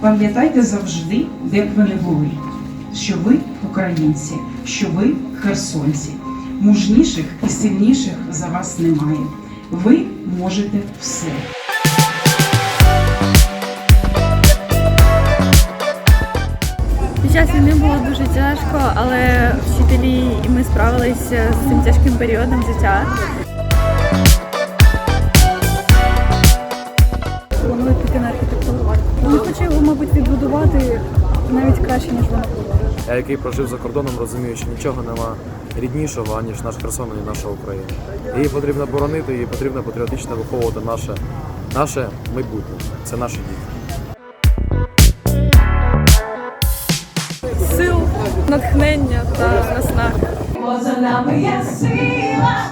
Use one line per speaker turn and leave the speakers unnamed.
Пам'ятайте завжди, де б ви не були, що ви українці, що ви херсонці. Мужніших і сильніших за вас немає. Ви можете все.
Під час війни було дуже тяжко, але вчителі і ми справилися з цим тяжким періодом життя. Ну, хочу його, мабуть, відбудувати навіть краще, ніж воно було.
Я, який прожив за кордоном, розумію, що нічого нема ріднішого, аніж наш Херсон і наша Україна. Її потрібно боронити, її потрібно патріотично виховувати наше, наше майбутнє. Це наші діти.
Сил, натхнення та наснаги.
Поза нами є сила,